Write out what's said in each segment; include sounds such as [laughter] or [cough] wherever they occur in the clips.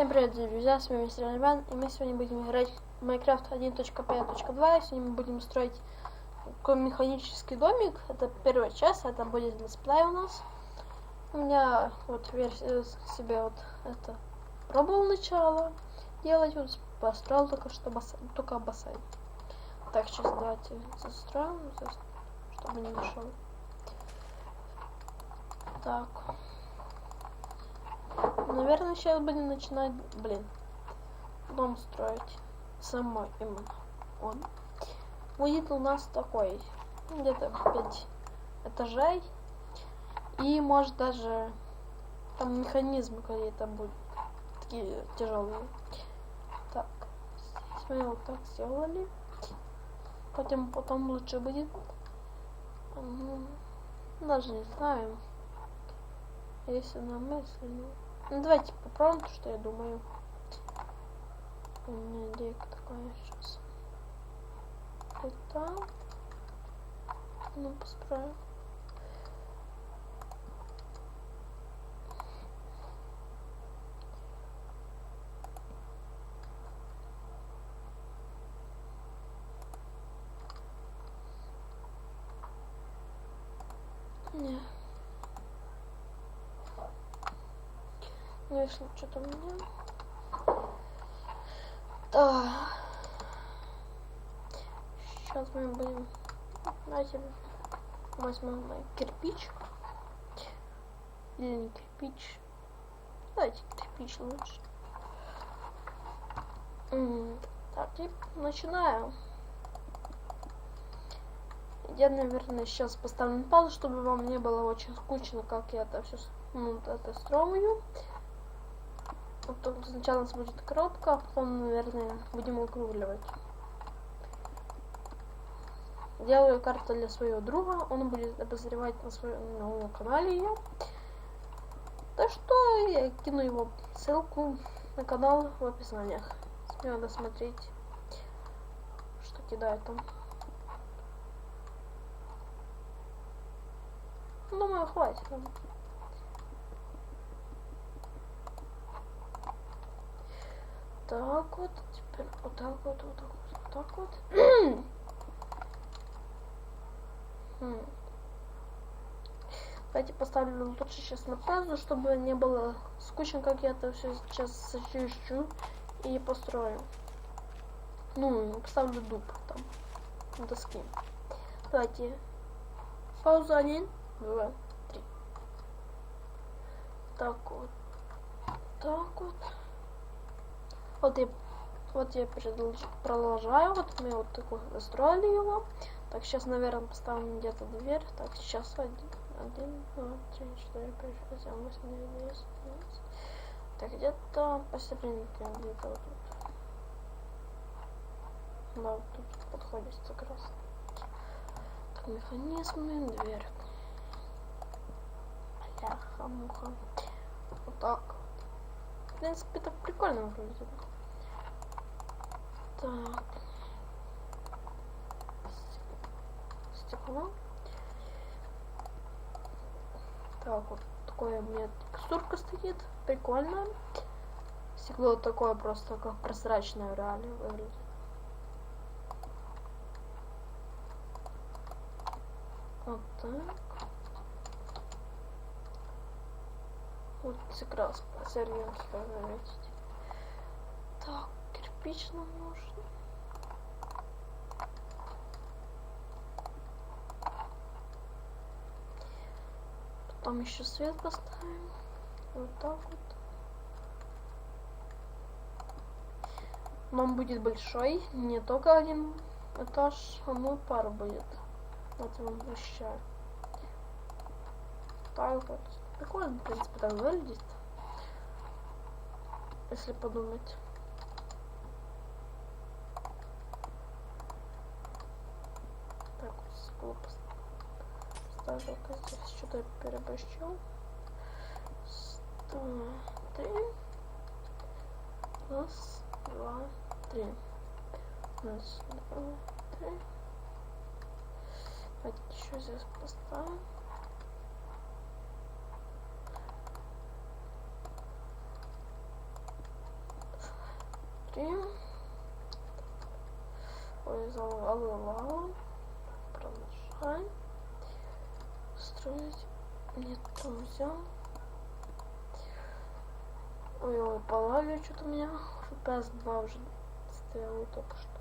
Всем привет, друзья, с вами мистер Альбан, и мы сегодня будем играть в Minecraft 1.5.2, и сегодня мы будем строить такой механический домик, это первая часть, это будет летсплей у нас. У меня вот версия себе вот это пробовал начало делать, вот построил только что бассейн, только бассейн. Так, сейчас давайте застроим, чтобы не мешал. Так. Наверное, сейчас будем начинать, блин, дом строить. Самой именно он. Будет у нас такой, где-то 5 этажей. И может даже там механизмы какие-то будут. Такие тяжелые. Так, здесь мы вот так сделали. Потом, потом лучше будет. Даже не знаю. Если на мысли. Ну, давайте попробуем то, что я думаю. У меня идейка такая сейчас. Это. Ну, построим. Не. Вышло что-то у меня. Да. Сейчас мы будем... Давайте возьмем кирпич. Или не кирпич. Давайте кирпич лучше. Так, и начинаю. Я, наверное, сейчас поставлю паузу, чтобы вам не было очень скучно, как я это все ну, это строю. Вот сначала у нас будет коробка, а потом, наверное, будем округливать. Делаю карту для своего друга, он будет обозревать на своем новом канале ее. Так что я кину его ссылку на канал в описаниях. Смело смотреть, что кидает там. Думаю, хватит. Так вот, теперь вот так вот, вот так вот, вот так вот. хм. Давайте поставлю лучше сейчас на паузу, чтобы не было скучно, как я это все сейчас зачищу и построю. Ну, поставлю дуб там на доске. Давайте. Пауза один, два, три. Так вот. Так вот. Вот я, вот я продолжаю. Вот мы вот такой настроили его. Так, сейчас, наверное, поставим где-то дверь. Так, сейчас один, один, два, три, четыре, пять, шесть, семь, восемь, девять, десять, двенадцать. Так, где-то посерединке, где-то вот тут. Да, вот тут подходит как раз. Так, механизмы, дверь. Бляха-муха. Вот так. В принципе, так прикольно выглядит. Так. Стекло. Так, вот такое у меня текстурка стоит. Прикольно. Стекло такое просто как прозрачное реально выглядит. Вот так. Вот как раз серьезно заметить. Так кирпич нам нужен. Потом еще свет поставим. Вот так вот. Нам будет большой, не только один этаж, а ну пару будет. Вот вам обещаю. Так вот. Прикольно, в принципе, так выглядит. Если подумать. Ставлю-ка здесь что-то переборщил. Сто, три. Раз, два, три. Раз, два, три. Давайте еще здесь поставим. три. Ой, залагала. Продолжаем. Строить. Нет, там взял. Ой, ой, полагаю, что-то у меня FPS 2 уже стояло только что.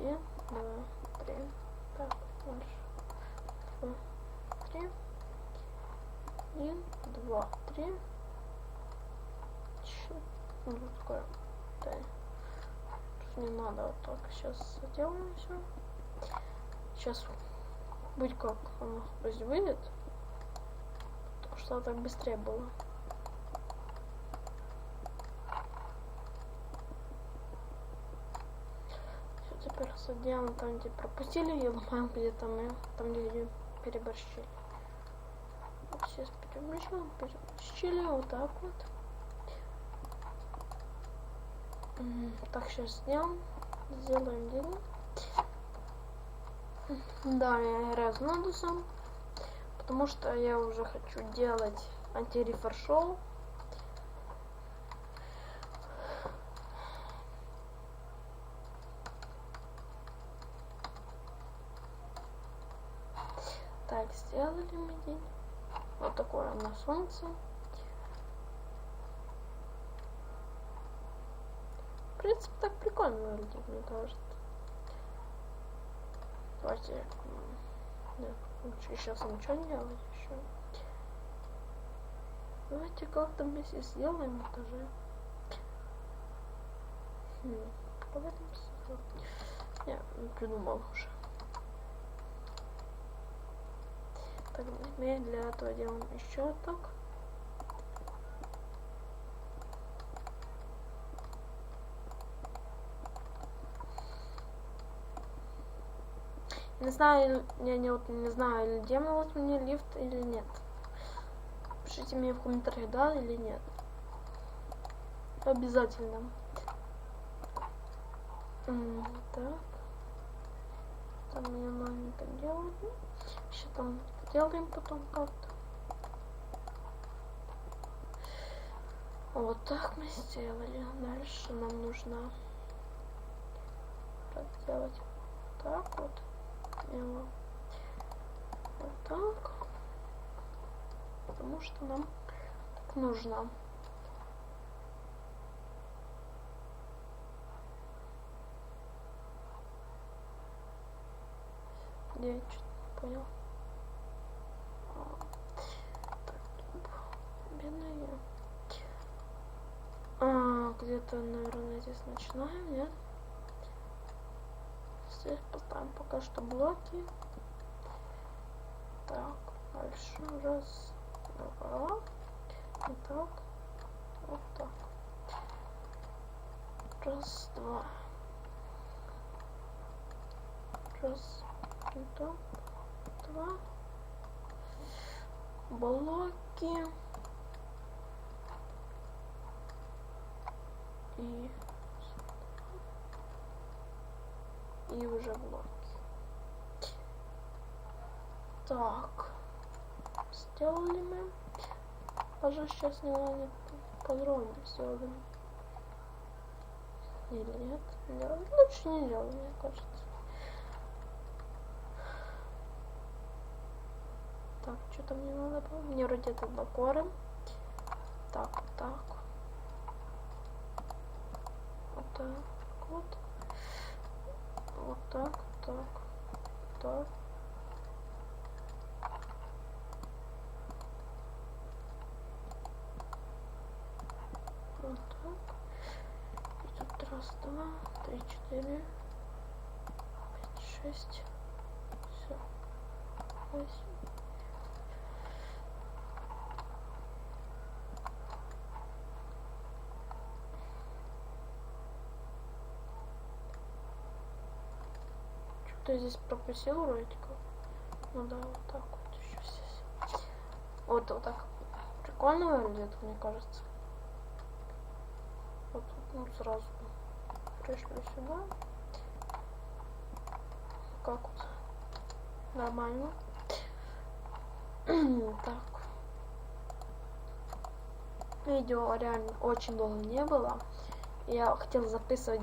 Один, два, три. Так, дальше. Два, три. Один, два, три. Четыре. Ну, такое. Не надо вот так. Сейчас сделаем все. Сейчас будет как оно вроде выйдет. Потому что так быстрее было. Все, теперь сделаем там, где пропустили, и ломаем где-то мы, там, где переборщили. Вот сейчас переборщили, переборщили, вот так вот. Так, сейчас сделаем. Сделаем дело. Да, я играю с Нодусом, потому что я уже хочу делать антирефер шоу. Так, сделали мы день. Вот такое на солнце. В принципе, так прикольно выглядит, мне кажется. Давайте лучше сейчас ничего не делать еще. Давайте как-то вместе сделаем это же. Хм, Я придумал уже. Так, для этого делаем еще так. Не знаю, я не, вот, не знаю, делать мне лифт или нет. Пишите мне в комментариях, да или нет. Обязательно. Так. Там мне маленько делать. Еще там делаем потом как-то. Вот так мы сделали. Дальше нам нужно сделать так вот его вот так. Потому что нам так нужно. Я что-то не понял. Бедная. А, где-то, наверное, здесь начинаем, нет? Здесь поставим пока что блоки. Так, дальше раз, два, и так, вот так. Раз, два. Раз, и так, два. Блоки. И и уже блоки. Так. Сделали мы. Даже сейчас не надо подробно сделаем. Или нет? Делать. Лучше не делать, мне кажется. Так, что там мне надо было? Мне вроде это докоры. Так, так. Вот так вот вот так, так, так. Вот так. И тут раз, два, три, четыре, пять, шесть. Все. Восемь. Что я здесь пропустил как. Ну да, вот так вот еще здесь. Вот, вот так. Прикольно выглядит, мне кажется. Вот ну, сразу пришлю сюда. Как вот. Нормально. [clears throat] так. Видео реально очень долго не было. Я хотел записывать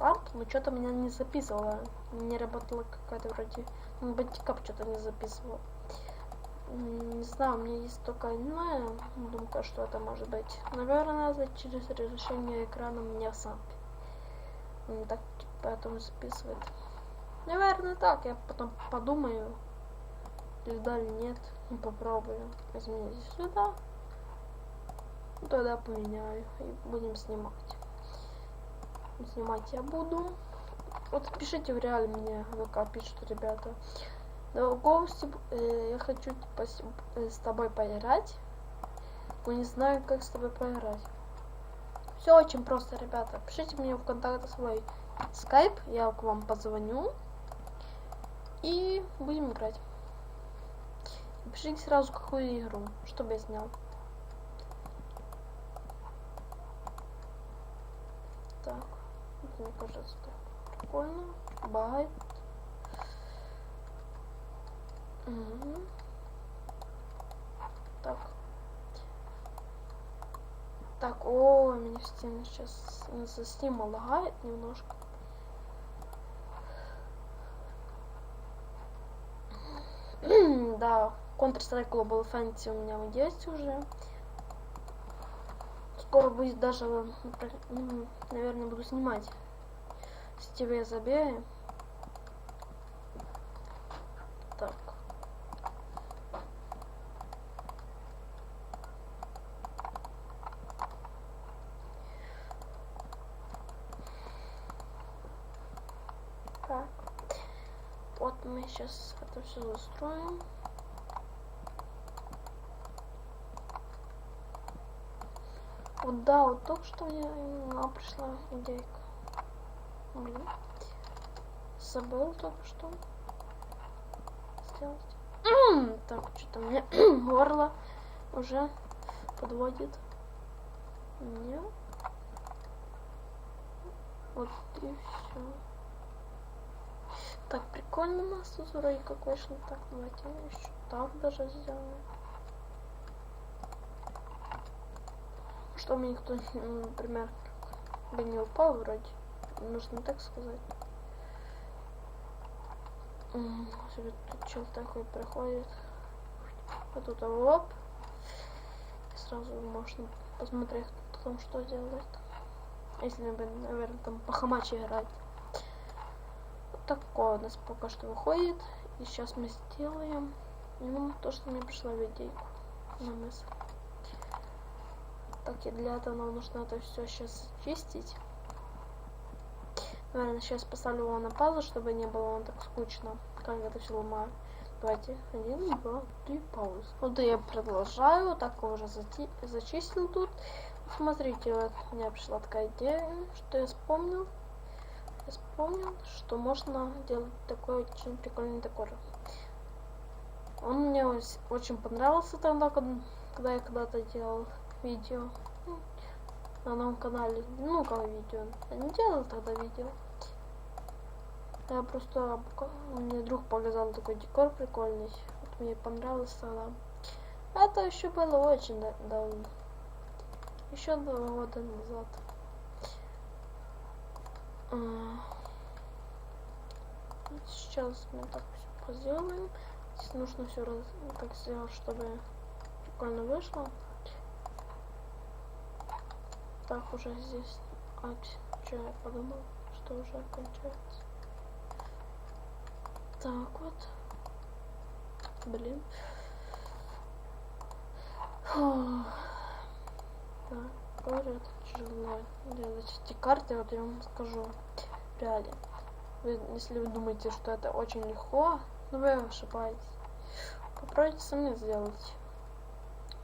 сам, но что-то меня не записывало. Не работала какая-то вроде... Ну, бандикап что-то не записывал. Не знаю, у меня есть только иная думка, что это может быть. Наверное, это через разрешение экрана мне сам. Так, поэтому записывает. Наверное, так. Я потом подумаю. Или да, или нет. И попробую изменить сюда. Тогда поменяю и будем снимать. Снимать я буду. Вот пишите в реале мне, ВК пишут ребята. Но гости, э, я хочу типа, с, э, с тобой поиграть. Но не знаю, как с тобой поиграть. Все очень просто, ребята. Пишите мне в контакты свой скайп, я к вам позвоню. И будем играть. Пишите сразу, какую игру, чтобы я снял. Так, мне кажется, прикольно. Байт. Угу. Так. Так, о, меня Steam сейчас за Steam лагает немножко. [clears throat] да, Counter-Strike Global Fantasy у меня есть уже. Скоро будет даже, наверное, буду снимать сетевые забеги. Так. Так. Вот мы сейчас это все застроим. Вот да, вот только что мне пришла идейка. Забыл только что сделать. так, что-то мне [clears throat] горло уже подводит. Нет. Вот и все. Так, прикольно у нас тут вроде как вышло. Так, давайте еще так даже сделаем. Что мне никто, например, бы не упал вроде. Нужно так сказать. Тут чел такой проходит. А тут лоб. Сразу можно посмотреть, кто там что делает. Если, наверное, там по хамаче играть такое у нас пока что выходит. И сейчас мы сделаем ну, то, что мне пришла в идейку на мысль. Так, и для этого нам нужно это все сейчас чистить. Наверное, сейчас поставлю его на паузу, чтобы не было он так скучно, как это все ломаю. Давайте, один, два, три, пауза. Вот я продолжаю, так уже зачистил тут. Смотрите, вот у меня пришла такая идея, что я вспомнил я вспомнил, что можно делать такой очень прикольный декор. Он мне очень понравился тогда, когда я когда-то делал видео на новом канале. Ну, как видео. Я не делал тогда видео. Я просто... Мне друг показал такой декор прикольный. Вот мне понравился тогда. Это еще было очень давно. Еще два года назад. Сейчас мы так все сделаем. Здесь нужно все раз так сделать, чтобы прикольно вышло. Так уже здесь. А, что я подумал, что уже кончается. Так вот. Блин. Фух. Так говорят, тяжело делать эти карты, вот я вам скажу реально. Вы, если вы думаете, что это очень легко, ну вы ошибаетесь. Попробуйте сами сделать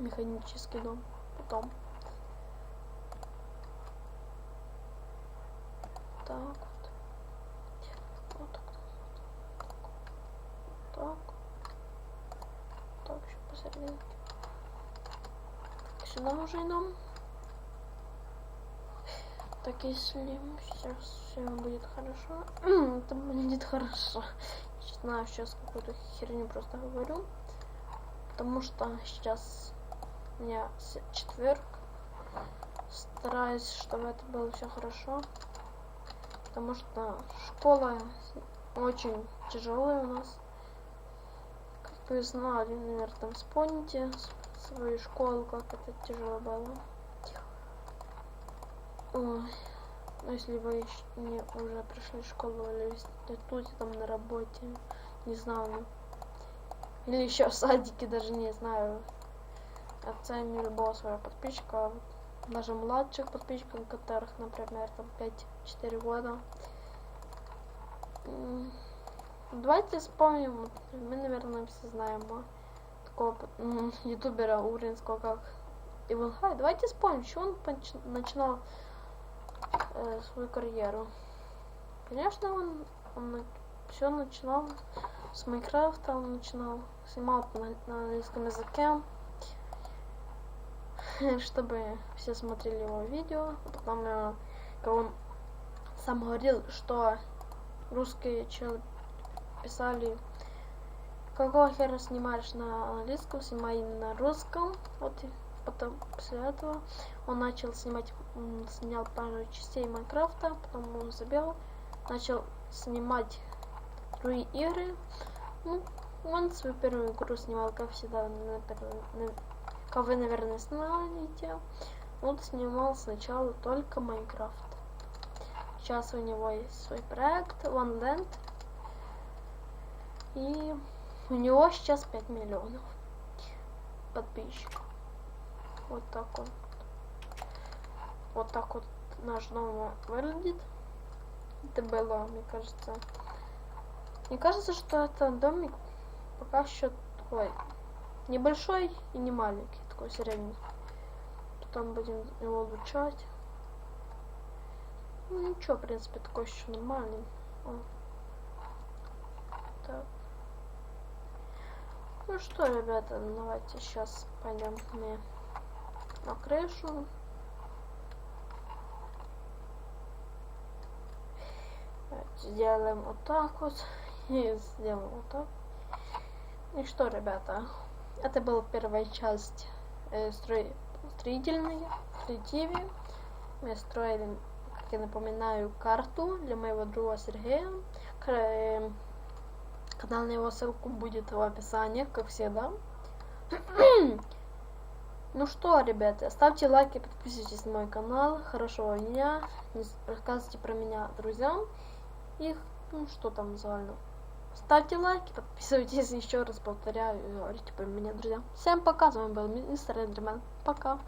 механический дом потом. Так вот. Вот так. Так. Так, еще посерединке. Сюда уже идем. Так, если сейчас все будет хорошо, это будет хорошо. Не знаю, сейчас какую-то херню просто говорю. Потому что сейчас у меня четверг. Стараюсь, чтобы это было все хорошо. Потому что школа очень тяжелая у нас. Как вы знали, наверное, там вспомните свою школу, как это тяжело было. Ой. Ну, если вы ещё не уже пришли в школу или в институте, там на работе, не знаю. Или еще в садике, даже не знаю. Оценим любого своего подписчика, даже младших подписчиков, которых, например, там 5-4 года. Давайте вспомним, мы, наверное, все знаем а, такого [laughs] ютубера уринского, как Иван Хай. Давайте вспомним, с чего он начинал э, свою карьеру. Конечно, он, он все начинал с Майнкрафта, он начинал, снимал на, на английском языке, [laughs] чтобы все смотрели его видео. Потом, э, как он сам говорил, что русские чел писали, какого хера снимаешь на английском, снимай на русском. Вот и потом после этого он начал снимать, м, снял пару частей Майнкрафта, потом он забил, начал снимать другие игры. Ну, он свою первую игру снимал, как всегда, например, на- как вы, наверное, знаете. Он снимал сначала только Майнкрафт. Сейчас у него есть свой проект One Land. И у него сейчас 5 миллионов подписчиков. Вот так вот. Вот так вот наш дом выглядит. Это было, мне кажется. Мне кажется, что это домик пока еще такой небольшой и не маленький, такой средний. Потом будем его улучшать. Ну ничего, в принципе, такой еще нормальный. О. Так. Ну что, ребята, давайте сейчас пойдем мы на крышу. Давайте Сделаем вот так вот. [laughs] И сделаем вот так. И что, ребята, это была первая часть э, строй... строительной, строительной. Мы строили, я напоминаю, карту для моего друга Сергея. К- э, Канал на его ссылку будет в описании, как всегда. [clears throat] Ну что, ребята, ставьте лайки, подписывайтесь на мой канал. Хорошего дня. Рассказывайте про меня друзьям. Их, ну что там визуально. Ставьте лайки, подписывайтесь еще раз, повторяю, говорите про меня, друзья. Всем пока, с вами был мистер Эндерман. Пока.